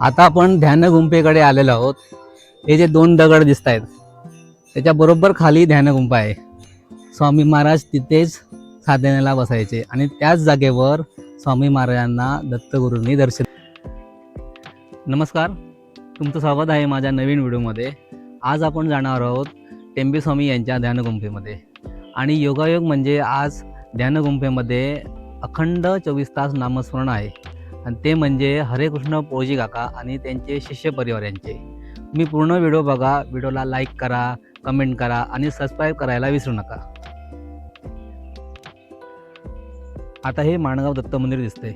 आता आपण ध्यान गुंफेकडे आलेलो आहोत. हे जे दोन दगड दिसत आहेत त्याच्याबरोबर खाली ध्यानगुंफा आहे. स्वामी महाराज तिथेच साधनेला बसायचे आणि त्याच जागेवर स्वामी महाराजांना दत्तगुरूंनी दर्शन नमस्कार. तुमचं स्वागत आहे माझ्या नवीन व्हिडिओमध्ये. आज आपण जाणार आहोत टेंबे स्वामी यांच्या ध्यानगुंफेमध्ये. आणि योगायोग म्हणजे आज ध्यानगुंफेमध्ये अखंड चोवीस तास नामस्मरण आहे. आणि ते म्हणजे हरे कृष्ण पोळजी काका आणि त्यांचे शिष्य परिवार यांचे. मी पूर्ण व्हिडिओ बघा व्हिडिओला लाईक करा कमेंट करा आणि सबस्क्राईब करायला विसरू नका. आता हे माणगाव दत्त मंदिर दिसते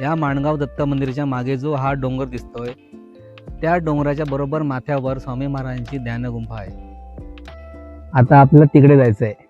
या माणगाव दत्त मंदिराच्या मागे जो हा डोंगर दिसतोय त्या डोंगराच्या बरोबर माथ्यावर स्वामी महाराजांची ध्यानगुंफा आहे. आता आपल्याला तिकडे जायचं आहे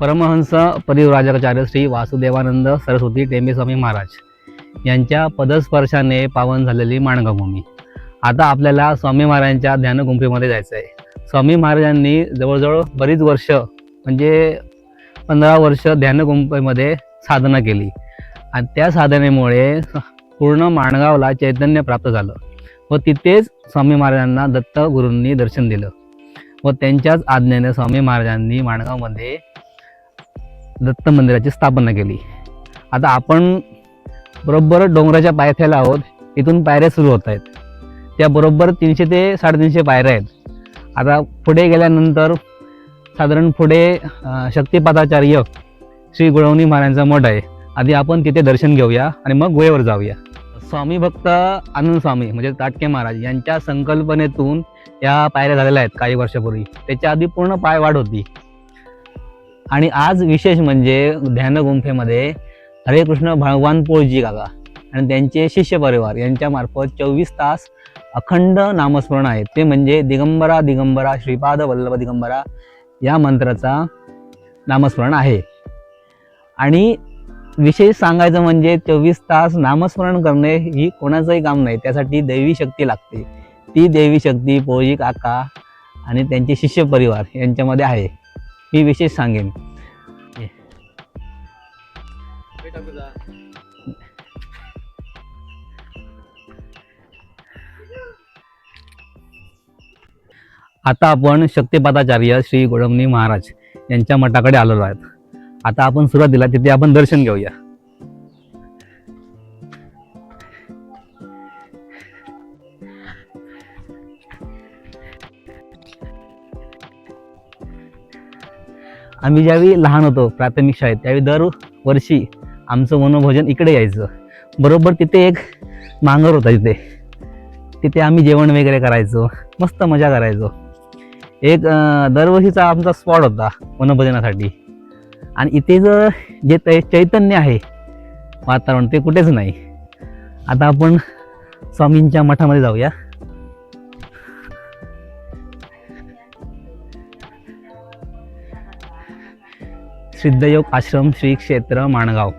परमहंस परिव्राजकाचार्य श्री वासुदेवानंद सरस्वती टेंबेस्वामी महाराज यांच्या पदस्पर्शाने पावन झालेली माणगाभूमी. आता आपल्याला स्वामी महाराजांच्या ध्यानगुंफेमध्ये जायचं आहे स्वामी महाराजांनी जवळजवळ बरीच वर्ष म्हणजे पंधरा वर्ष ध्यानगुंफेमध्ये साधना केली. आणि त्या साधनेमुळे पूर्ण माणगावला चैतन्य प्राप्त झालं व तिथेच स्वामी महाराजांना दत्त गुरूंनी दर्शन दिलं व त्यांच्याच आज्ञेने स्वामी महाराजांनी माणगावमध्ये दत्त मंदिराची स्थापना केली. आता आपण बरोबर डोंगराच्या पायथ्याला आहोत. इथून पायऱ्या सुरू होत आहेत. त्या बरोबर तीनशे ते साडेतीनशे पायऱ्या आहेत. आता पुढे गेल्यानंतर साधारण पुढे शक्तिपादाचार्य श्री गुळवणी महाराजांचा मठ आहे. आधी आपण तिथे दर्शन घेऊया आणि मग गुहेवर जाऊया. स्वामी भक्त आनंद स्वामी म्हणजे ताटके महाराज यांच्या संकल्पनेतून या पायऱ्या झालेल्या आहेत काही वर्षापूर्वी. त्याच्या आधी पूर्ण पाय वाढ होती. आणि आज विशेष म्हणजे ध्यानगुंफेमध्ये हरे कृष्ण भगवान पोळजी काका आणि त्यांचे शिष्य परिवार यांच्यामार्फत चोवीस तास अखंड नामस्मरण आहे ते म्हणजे दिगंबरा दिगंबरा श्रीपाद वल्लभ दिगंबरा या मंत्राचा नामस्मरण आहे. आणि विशेष सांगायचं म्हणजे चोवीस तास नामस्मरण करणे ही कोणाचंही काम नाही त्यासाठी दैवी शक्ती लागते. ती देवी शक्ती पोळी काका आणि त्यांचे शिष्य परिवार यांच्यामध्ये आहे. मी विशेष सांगेन. आता आपण शक्तिपादाचार्य श्री गोडमनी महाराज यांच्या मठाकडे आलेलो आहेत. आता आपण सुरुवातीला तिथे आपण दर्शन घेऊया. आम्ही ज्यावेळी लहान होतो प्राथमिक शाळेत त्यावेळी दरवर्षी आमचं मनोभोजन इकडे यायचं. बरोबर तिथे एक मांगर होता तिथे. तिथे आम्ही जेवण वगैरे करायचो मस्त मजा करायचो. एक दरवर्षीचा आमचा स्पॉट होता वनभोजनासाठी आणि इथे जर जे तै चैतन्य आहे वातावरण ते कुठेच नाही. आता आपण स्वामींच्या मठामध्ये जाऊया. सिद्धयोग आश्रम श्री क्षेत्र माणगाव.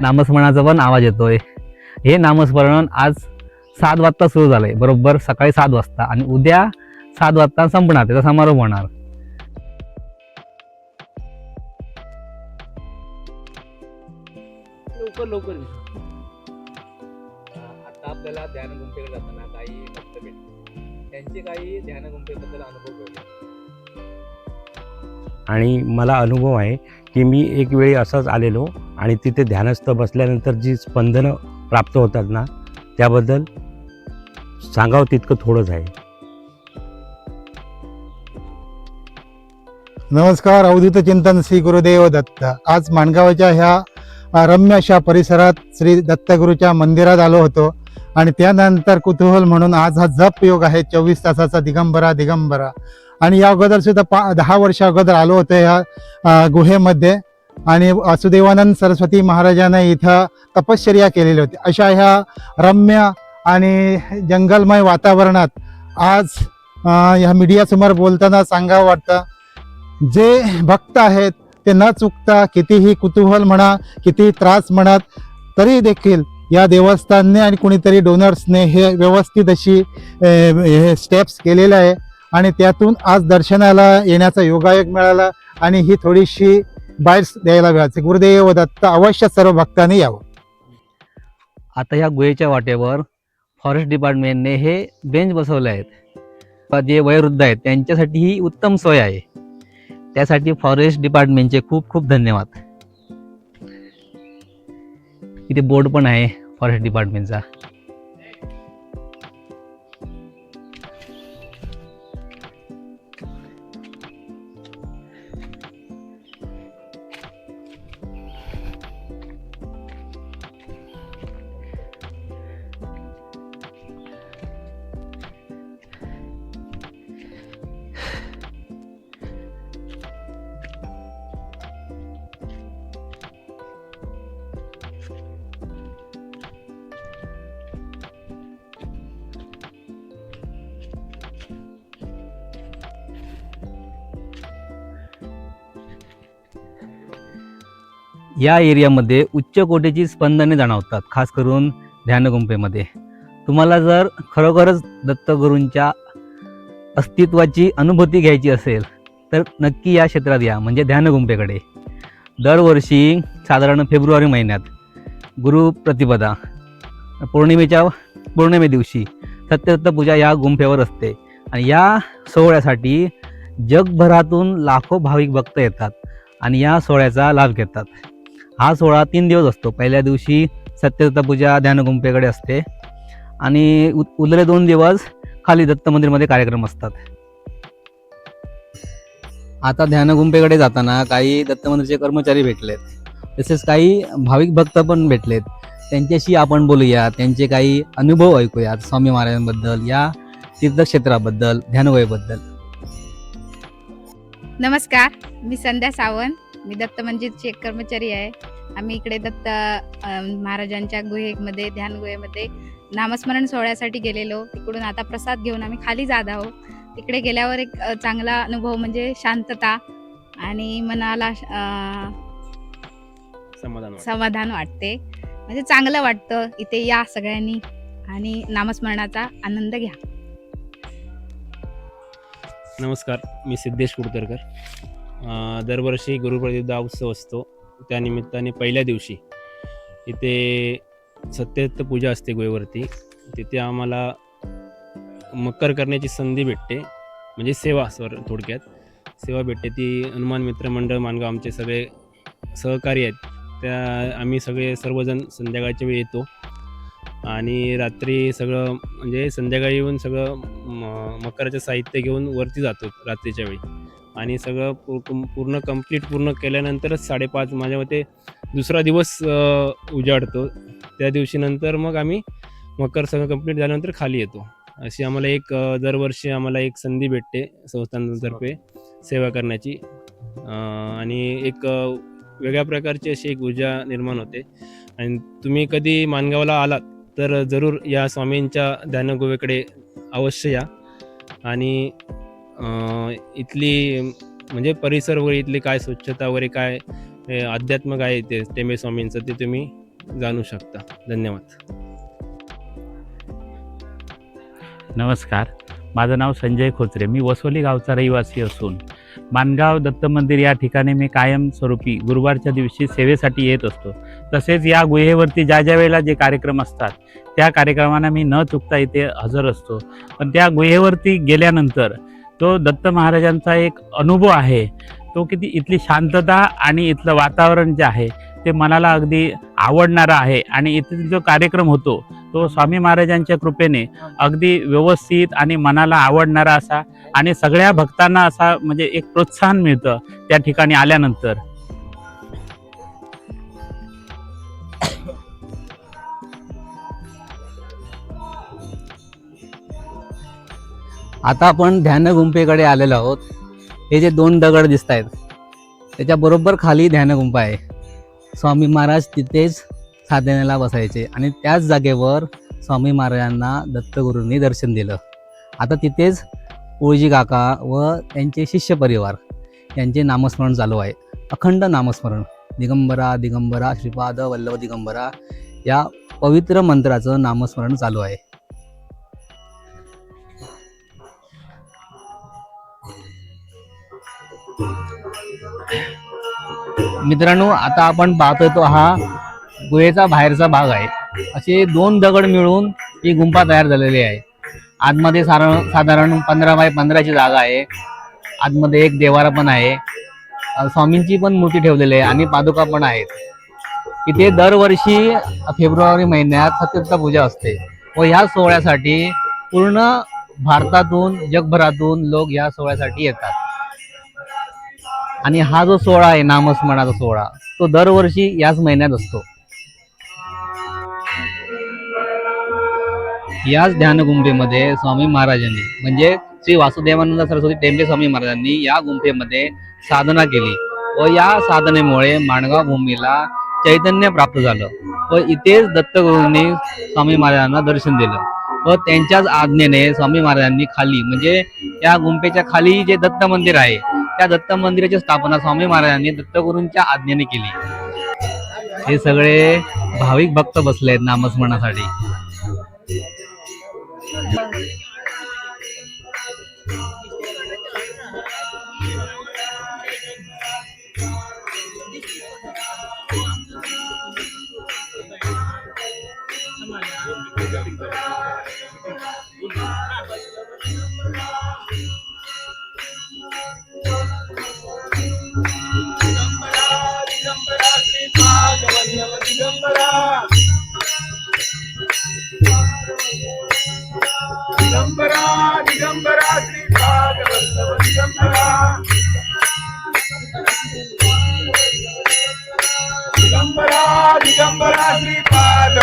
नामस्मरणाचा पण आवाज येतोय. हे नामस्मरण आज सात वाजता सुरू झालंय. बरोबर सकाळी सात वाजता आणि उद्या सात वाजता संपणार. त्याचा समारोप होणार. लवकर लवकर आता आपल्याला ध्यान गुंफेकडे जाताना काही भक्त भेटले त्यांचे काही ध्यान गुंफेबद्दल अनुभव घेऊया आणि मला अनुभव आहे की मी एक वेळी असंच आलेलो आणि तिथे ध्यानस्थ बसल्यानंतर जी स्पंदनं प्राप्त होतात ना त्याबद्दल सांगावं तितकं थोडंच आहे. नमस्कार अवधूत चिंतन श्री गुरुदेव दत्त. आज माणगावच्या ह्या रम्य अशा परिसरात श्री दत्तगुरूच्या मंदिरात आलो होतो आणि त्यानंतर कुतूहल म्हणून आज हा जप योग आहे चोवीस तासाचा दिगंबरा दिगंबरा. आणि या अगोदर सुद्धा पा दहा वर्ष अगोदर आलो होतो या गुहेमध्ये. आणि वासुदेवानंद सरस्वती महाराजांना इथं तपश्चर्या केलेली होती. अशा ह्या रम्य आणि जंगलमय वातावरणात आज ह्या मीडियासमोर बोलताना सांगावं वाटतं जे भक्त आहेत ते न चुकता कितीही कुतूहल म्हणा किती त्रास म्हणत तरी देखील या देवस्थानने आणि कुणीतरी डोनर्सने हे व्यवस्थित अशी हे स्टेप्स केलेले आहे. आणि त्यातून आज दर्शनाला येण्याचा योगायोग मिळाला आणि ही थोडीशी बाहेर द्यायला मिळायची गुरुदेव दत्त अवश्य सर्व भक्तांनी यावं. आता ह्या गुहेच्या वाटेवर फॉरेस्ट डिपार्टमेंटने हे बेंच बसवले आहेत. जे वयोवृद्ध आहेत त्यांच्यासाठी ही उत्तम सोय आहे. त्यासाठी फॉरेस्ट डिपार्टमेंटचे खूप खूप धन्यवाद. इथे बोर्ड पण आहे फॉरेस्ट डिपार्टमेंटचा या एरियामध्ये उच्च कोटीची स्पंदने जाणवतात खास करून ध्यानगुंपेमध्ये तुम्हाला जर खरोखरच दत्तगुरूंच्या अस्तित्वाची अनुभूती घ्यायची असेल तर नक्की या क्षेत्रात या म्हणजे ध्यानगुंपेकडे दरवर्षी साधारण फेब्रुवारी महिन्यात गुरु प्रतिपदा पौर्णिमेच्या पौर्णिमे दिवशी सत्यदत्त पूजा या गुंफेवर असते. आणि या सोहळ्यासाठी जगभरातून लाखो भाविक भक्त येतात आणि या सोहळ्याचा लाभ घेतात. हा सोहळा तीन दिवस असतो. पहिल्या दिवशी सत्यदत्त पूजा ध्यानगुंपेकडे असते आणि उ उरलेले दोन दिवस खाली दत्त मंदिरमध्ये कार्यक्रम असतात. आता ध्यानगुंपेकडे जाताना काही दत्त मंदिरचे कर्मचारी भेटलेत. तसेच काही भाविक भक्त पण भेटलेत. त्यांच्याशी आपण बोलूया. त्यांचे काही अनुभव ऐकूयात स्वामी महाराजांबद्दल या तीर्थक्षेत्राबद्दल ध्यानगुहेबद्दल नमस्कार. मी संध्या सावंत. मी दत्त मंदिरची एक कर्मचारी आहे. आम्ही इकडे दत्त महाराजांच्या गुहेमध्ये ध्यान गुहेमध्ये नामस्मरण सोहळ्यासाठी गेलेलो. तिकडून आता प्रसाद घेऊन आम्ही खाली जात आहोत. तिकडे गेल्यावर एक चांगला अनुभव म्हणजे शांतता आणि मनाला समाधान वाटतं. समाधान वाटते. म्हणजे चांगलं वाटतं. इथे या सगळ्यांनी आणि नामस्मरणाचा आनंद घ्या. नमस्कार. मी सिद्धेश कुडतरकर दरवर्षी गुरुप्रतिपदा उत्सव असतो. त्यानिमित्ताने पहिल्या दिवशी इथे सत्यदत्त पूजा असते गुहेवरती. तिथे आम्हाला मकर करण्याची संधी भेटते. म्हणजे सेवा सर थोडक्यात. सेवा भेटते. ती हनुमान मित्र मंडळ मानगाव आमचे सगळे सहकारी आहेत. त्या आम्ही सगळे सर्वजण संध्याकाळच्या वेळी येतो. आणि रात्री सगळं म्हणजे संध्याकाळी येऊन सगळं म- मकराचं साहित्य घेऊन वरती जातो रात्रीच्या वेळी. आणि सगळं पूर्ण कंप्लीट पूर्ण केल्यानंतरच साडेपाच माझ्या मते दुसरा दिवस उजाडतो. त्या दिवशी नंतर मग आम्ही मकर सगळं कंप्लीट झाल्यानंतर खाली येतो. अशी आम्हाला एक दरवर्षी आम्हाला एक संधी भेटते संस्थांतर्फे सेवा करण्याची. आणि एक वेगळ्या प्रकारची अशी एक ऊर्जा निर्माण होते. आणि तुम्ही कधी मानगावला आलात तर जरूर या स्वामींच्या ध्यानगुवेकडे अवश्य या. आणि इथली म्हणजे परिसर वगैरे इथली काय स्वच्छता वगैरे काय हे अध्यात्म काय ते टेंबे स्वामींचं ते तुम्ही जाणू शकता. धन्यवाद. नमस्कार. माझं नाव संजय खोचरे मी वसोली गावचा रहिवासी असून मानगाव दत्त मंदिर या ठिकाणी मी कायमस्वरूपी गुरुवारच्या दिवशी सेवेसाठी येत असतो. तसेच या गुहेवरती ज्या ज्या वेळेला जे कार्यक्रम असतात त्या कार्यक्रमांना मी न चुकता इथे हजर असतो. पण त्या गुहेवरती गेल्यानंतर तो दत्त महाराजांचा एक अनुभव आहे. तो किती इथली शांतता आणि इथलं वातावरण जे आहे ते मनाला अगदी आवडणारा आहे. आणि इथे जो कार्यक्रम होतो तो स्वामी महाराजांच्या कृपेने अगदी व्यवस्थित आणि मनाला आवडणारा असा आणि सगळ्या भक्तांना असा म्हणजे एक प्रोत्साहन मिळतं त्या ठिकाणी आल्यानंतर. आता आपण ध्यानगुंफेकडे आलेलो आहोत. हे जे दोन दगड दिसत आहेत त्याच्याबरोबर खाली ध्यानगुंफा आहे. स्वामी महाराज तिथेच साधनेला बसायचे आणि त्याच जागेवर स्वामी महाराजांना दत्तगुरूंनी दर्शन दिलं. आता तिथेच ओळजी काका व त्यांचे शिष्य परिवार यांचे नामस्मरण चालू आहे. अखंड नामस्मरण दिगंबरा दिगंबरा श्रीपाद वल्लभ दिगंबरा या पवित्र मंत्राचं नामस्मरण चालू आहे. मित्रांनो आता आपण पाहतोय तो हा गुहेचा बाहेरचा भाग आहे. असे दोन दगड मिळून ही गुंफा तयार झालेली आहे. आतमध्ये साधारण साधारण पंधरा बाय पंधराची जागा आहे. आतमध्ये एक देवारा पण आहे. स्वामींची पण मूर्ती ठेवलेली आहे आणि पादुका पण आहेत. इथे दरवर्षी फेब्रुवारी महिन्यात सत्यता पूजा असते व ह्या सोहळ्यासाठी पूर्ण भारतातून जगभरातून लोक या सोहळ्यासाठी येतात. आणि हा जो सोहळा आहे नामस्मरणाचा सोहळा तो दरवर्षी याच महिन्यात असतो. याच ध्यानगुंफेमध्ये स्वामी महाराजांनी म्हणजे श्री वासुदेवानंद सरस्वती टेंबे स्वामी महाराजांनी या गुंफेमध्ये साधना केली व या साधनेमुळे माणगाव भूमीला चैतन्य प्राप्त झालं व इथेच दत्तगुरूंनी स्वामी महाराजांना दर्शन दिलं व त्यांच्याच आज्ञेने स्वामी महाराजांनी खाली म्हणजे या गुंफेच्या खाली जे दत्त मंदिर आहे त्या दत्त मंदिराची स्थापना स्वामी महाराजांनी दत्तगुरूंच्या आज्ञेने केली. हे सगळे भाविक भक्त बसले आहेत नामस्मरणासाठी. दिगंबरा दिगंबरा दिगंबरा श्रीपाद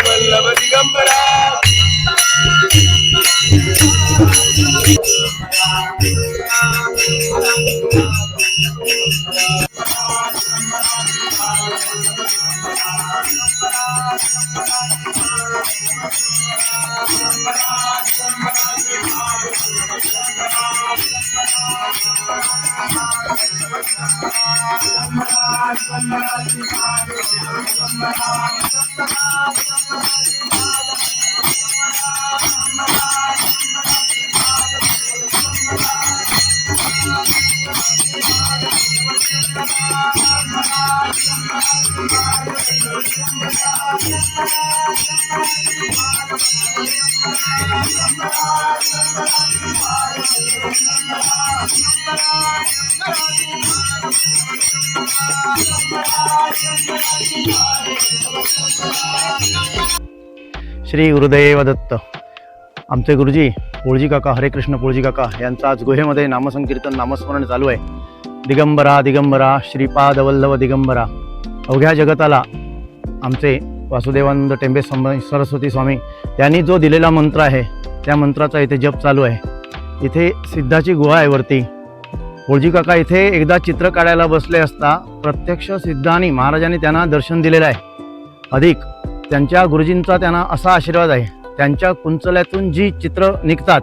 वल्लभ दिगंबरा श्री गुरुदेव दत्त. आमचे गुरुजी पोळजी काका हरेकृष्ण पोळजी काका यांचं आज गुहेमध्ये नामसंकीर्तन नामस्मरण चालू आहे. दिगंबरा दिगंबरा श्रीपाद वल्लभ दिगंबरा. अवघ्या जगताला आमचे वासुदेवानंद टेंबे सम सरस्वती स्वामी त्यांनी जो दिलेला मंत्र आहे त्या मंत्राचा इथे जप चालू आहे. इथे सिद्धाची गुहा आहे वरती. होळजी काका इथे एकदा चित्र काढायला बसले असता प्रत्यक्ष सिद्धांनी महाराजांनी त्यांना दर्शन दिलेलं आहे. अधिक त्यांच्या गुरुजींचा त्यांना असा आशीर्वाद आहे त्यांच्या कुंचल्यातून जी चित्र निघतात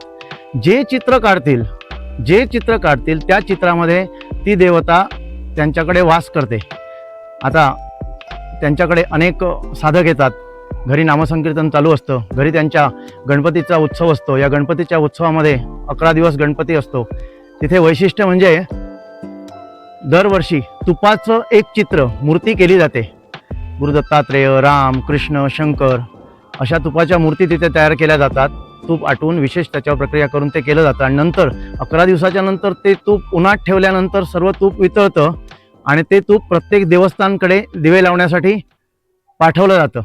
जे चित्र काढतील जे चित्र काढतील त्या चित्रामध्ये ती देवता त्यांच्याकडे वास करते. आता त्यांच्याकडे अनेक साधक येतात. घरी नामसंकीर्तन चालू असतं. घरी त्यांच्या गणपतीचा उत्सव असतो. या गणपतीच्या उत्सवामध्ये अकरा दिवस गणपती असतो. तिथे वैशिष्ट्य म्हणजे दरवर्षी तुपाचं एक चित्र मूर्ती केली जाते. गुरु दत्तात्रेय राम कृष्ण शंकर अशा तुपाच्या मूर्ती तिथे तयार केल्या जातात. तूप आटवून विशेष त्याच्यावर प्रक्रिया करून ते केलं जातं. आणि नंतर अकरा दिवसाच्या नंतर ते तूप उन्हात ठेवल्यानंतर सर्व तूप वितळतं. आणि ते तूप प्रत्येक देवस्थानकडे दिवे लावण्यासाठी पाठवलं जातं.